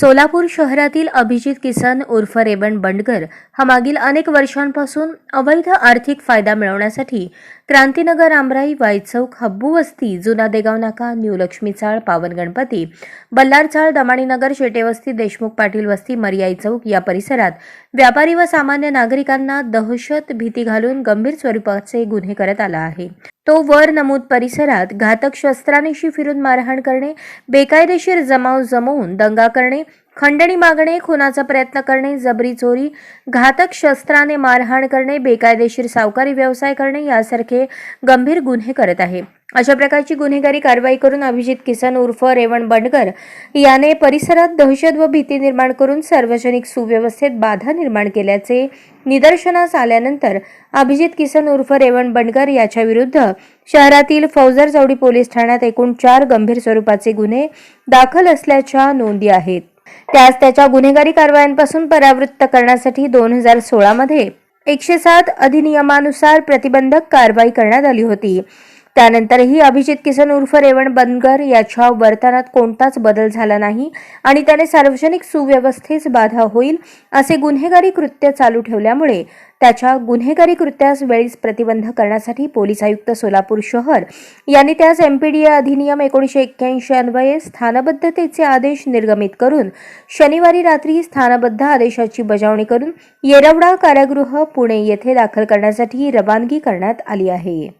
सोलापूर शहरातील अभिजित किसन उर्फ रेबन बंडकर हा मागील अनेक वर्षांपासून अवैध आर्थिक फायदा मिळवण्यासाठी क्रांतीनगर आमराई वाईचौक हब्बू वस्ती जुना देगाव नाका न्यू लक्ष्मी चाळ पावन गणपती बल्लार चाळ दमाणीनगर शेटेवस्ती देशमुख पाटील वस्ती मरियाई चौक या परिसरात व्यापारी व सामान्य नागरिकांना दहशत भीती घालून गंभीर स्वरूपाचे गुन्हे करत आला आहे. तो वर नमूद परिसरात घातक शस्त्रानेशी फिरून मारहाण करणे बेकायदेशीर जमाव जमवून दंगा करणे खंडणी मागणे खुनाचा प्रयत्न करणे जबरी चोरी घातक शस्त्राने मारहाण करणे बेकायदेशीर सावकारी व्यवसाय करणे यासारखे गंभीर गुन्हे करत आहे. अशा प्रकारची गुन्हेगारी कारवाई करून अभिजित किसन उर्फ रेवण बंडकर याने परिसरात दहशत व भीती निर्माण करून सार्वजनिक सुव्यवस्थेत बाधा निर्माण केल्याचे निदर्शनास आल्यानंतर अभिजित किसन उर्फ रेवण बंडकर याच्या विरुद्ध शहरातील फौजर चौडी पोलीस ठाण्यात एकूण चार गंभीर स्वरूपाचे गुन्हे दाखल असल्याच्या नोंदी आहेत. त्यास त्याच्या गुन्हेगारी कारवायांपासून परावृत्त करण्यासाठी दोन हजार सोळामध्ये एकशे सात अधिनियमानुसार प्रतिबंधक कारवाई करण्यात आली होती. त्यानंतरही अभिजित किसन उर्फ रेवण बनगर याच्या वर्तनात कोणताच बदल झाला नाही आणि त्याने सार्वजनिक सुव्यवस्थेस बाधा होईल असे गुन्हेगारी कृत्य चालू ठेवल्यामुळे त्याच्या गुन्हेगारी कृत्यास वेळीच प्रतिबंध करण्यासाठी पोलीस आयुक्त सोलापूर शहर यांनी त्यास एमपीडीए अधिनियम एकोणीसशे एक्क्याऐंशी अन्वये स्थानबद्धतेचे आदेश निर्गमित करून शनिवारी रात्री स्थानबद्ध आदेशाची बजावणी करून येरवडा कारागृह पुणे येथे दाखल करण्यासाठी रवानगी करण्यात आली आहे.